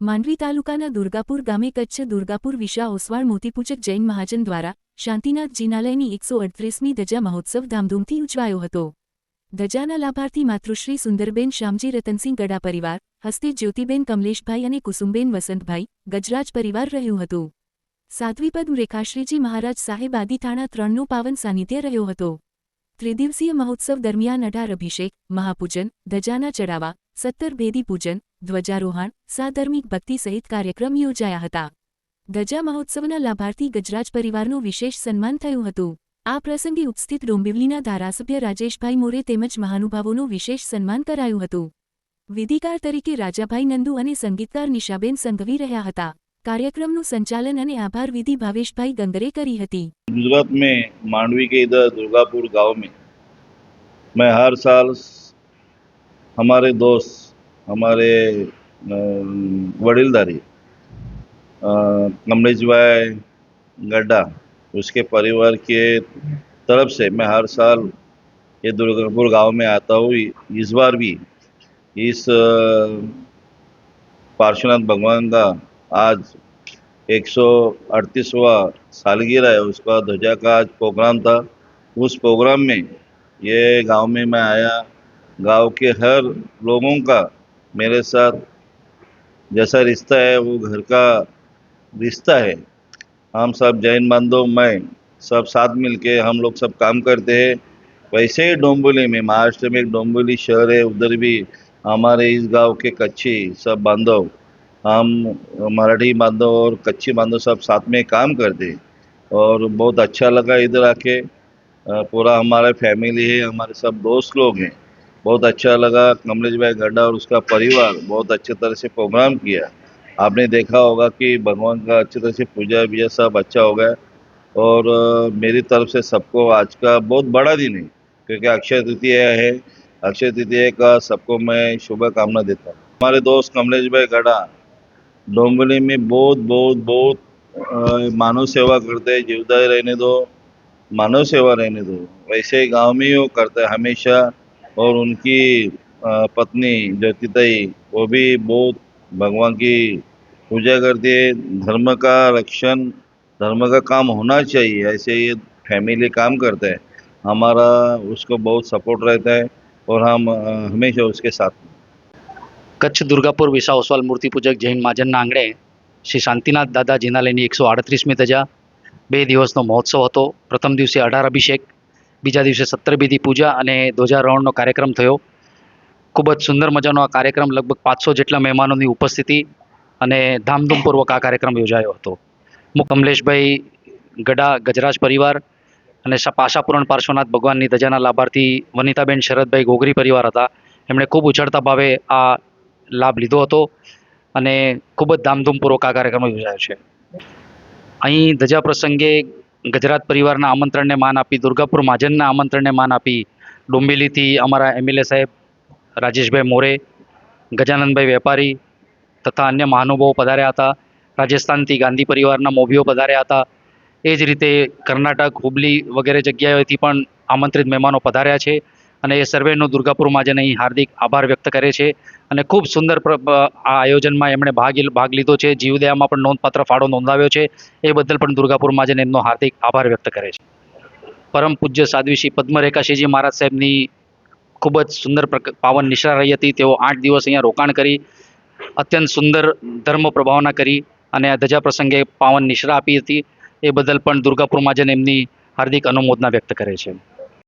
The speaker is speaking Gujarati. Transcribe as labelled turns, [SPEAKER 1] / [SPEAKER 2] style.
[SPEAKER 1] માંડવી તાલુકાના દુર્ગાપુર ગામે કચ્છ દુર્ગાપુર વિશા ઓસવાળ મોતીપૂજક જૈન મહાજન દ્વારા શાંતિનાથ જિનાલયની એકસો અડત્રીસમી ધજા મહોત્સવ ધામધૂમથી ઉજવાયો હતો. ધજાના લાભાર્થી માતૃશ્રી સુંદરબેન શ્યામજી રતનસિંહ ગડા પરિવાર, હસ્તે જ્યોતિબેન કમલેશભાઈ અને કુસુમબેન વસંતભાઈ, ગજરાજ પરિવાર રહ્યું હતું. સાધ્વીપદ રેખાશ્રીજી મહારાજ સાહેબ આદિથાણા ત્રણનો પાવન સાનિધ્ય રહ્યો હતો. ત્રિદિવસીય મહોત્સવ દરમિયાન અઢાર અભિષેક, મહાપૂજન, ધજાના ચડાવા, સત્તર ભેદી પૂજન ધ્વજારોહણ સાધર્મિક ભક્તિ સહિત કાર્યક્રમ યોજાયા હતા ધજા મહોત્સવના લાભાર્થી ગજરાજ પરિવારનું વિશેષ સન્માન થયું હતું આ પ્રસંગે ઉપસ્થિત ડોંબિવલીના ધારાસભ્ય રાજેશભાઈ મોરે તેમજ મહાનુભાવોનું વિશેષ સન્માન કરાયું હતું વિધિકાર તરીકે રાજાભાઈ નંદુ અને સંગીતકાર નિશાબેન સંઘવી રહ્યા હતા કાર્યક્રમનું સંચાલન અને આભાર વિધિ ભાવેશભાઈ ગંગરે કરી હતી
[SPEAKER 2] गुजरात में मांडवी के इधर दुर्गापुर गांव में मैं हर साल हमारे दोस्त हमारे वडीलधारी कमलेश भाई गड्ढा उसके परिवार के तरफ़ से मैं हर साल ये दुर्गापुर गाँव में आता हूँ। इस बार भी इस पार्श्वनाथ भगवान का आज एक सौ अड़तीसवा सालगिरह है। उसका ध्वजा का आज प्रोग्राम था। उस प्रोग्राम में ये गाँव में मैं आया। गाँव के हर लोगों का मेरे साथ जैसा रिश्ता है, वो घर का रिश्ता है। हम सब जैन बांधव मैं सब साथ मिलके हम लोग सब काम करते हैं। वैसे ही डोंबिवली में, महाराष्ट्र में एक डोंबिवली शहर है, उधर भी हमारे इस गाँव के कच्ची सब बांधव हम मराठी बांधव और कच्ची बांधव सब साथ में काम करते हैं। और बहुत अच्छा लगा इधर आके। पूरा हमारा फैमिली है, हमारे सब दोस्त लोग हैं। बहुत अच्छा लगा कमलेश भाई गड्ढा और उसका परिवार। बहुत अच्छे तरह से प्रोग्राम किया। आपने देखा होगा कि भगवान का अच्छी तरह से पूजा विजा सब अच्छा हो गया। और मेरी तरफ़ से सबको आज का बहुत बड़ा दिन है, क्योंकि अक्षय तृतीया है। अक्षय तृतीया का सबको मैं शुभकामना देता हूँ। हमारे दोस्त कमलेश भाई गढ़ा डोंबिवली में बहुत बहुत बहुत मानव सेवा करते हैं जीवदाय रहने दो, मानव सेवा रहने दो। वैसे ही गाँव में ही वो करते हमेशा और उनकी अ, पत्नी ज्योतिताई वो भी बहुत भगवान की पूजा करती है धर्म का रक्षण धर्म का काम होना चाहिए ऐसे ये फैमिली काम करते हैं हमारा उसको बहुत सपोर्ट रहता है और हम अ, हमेशा उसके साथ हैं।
[SPEAKER 3] કચ્છ દુર્ગાપુર વિસા ઓસવાલ મૂર્તિપૂજક જૈન મહાજનના આંગણે શ્રી શાંતિનાથ દાદા જિનાલયની એકસો આડત્રીસમી ધજા બે દિવસનો મહોત્સવ હતો પ્રથમ દિવસે અઢાર અભિષેક બીજા દિવસે સત્તર પૂજા અને ધ્વજારોહણનો કાર્યક્રમ થયો. ખૂબ જ સુંદર મજાનો આ કાર્યક્રમ લગભગ પાંચસો જેટલા મહેમાનોની ઉપસ્થિતિ અને ધામધૂમપૂર્વક આ કાર્યક્રમ યોજાયો હતો. હું કમલેશભાઈ ગડા, ગજરાજ પરિવાર અને પાશાપુરણ પાર્શ્વનાથ ભગવાનની ધજાના લાભાર્થી વનિતાબેન શરદભાઈ ગોગરી પરિવાર હતા. એમણે ખૂબ ઉછળતા ભાવે આ લાભ લીધો હતો અને ખૂબ જ ધામધૂમપૂર્વક આ કાર્યક્રમ યોજાયો છે. અહીં ધજા પ્રસંગે ગજરાત પરિવારના આમંત્રણને માન આપી, દુર્ગાપુર મહાજનના આમંત્રણને માન આપી, ડુંબેલીથી અમારા એમએલએ સાહેબ રાજેશભાઈ મોરે, ગજાનંદભાઈ વેપારી તથા અન્ય મહાનુભાવો પધાર્યા હતા, રાજસ્થાનથી ગાંધી પરિવારના મોભીઓ પધાર્યા હતા. એ જ રીતે કર્ણાટક, હુબલી વગેરે જગ્યાએથી પણ આમંત્રિત મહેમાનો પધાર્યા છે. અને એ સર્વેનો દુર્ગાપુર મહાજન અહીં હાર્દિક આભાર વ્યક્ત કરે છે. અને ખૂબ સુંદર આ આયોજનમાં એમણે ભાગ ભાગ લીધો છે. જીવદયામાં પણ નોંધપાત્ર ફાળો નોંધાવ્યો છે. એ બદલ પણ દુર્ગાપુર મહાજન એમનો હાર્દિક આભાર વ્યક્ત કરે છે. પરમ પૂજ્ય સાધ્વી શ્રી પદ્મરેખાશીજી મહારાજ સાહેબની ખૂબ જ સુંદર પાવન નિશ્રા રહી હતી. તેઓ આઠ દિવસ અહીંયા રોકાણ કરી, અત્યંત સુંદર ધર્મ પ્રભાવના કરી અને આ ધજા પ્રસંગે પાવન નિશ્રા આપી હતી. એ બદલ પણ દુર્ગાપુર મહાજન એમની હાર્દિક અનુમોદના વ્યક્ત કરે છે.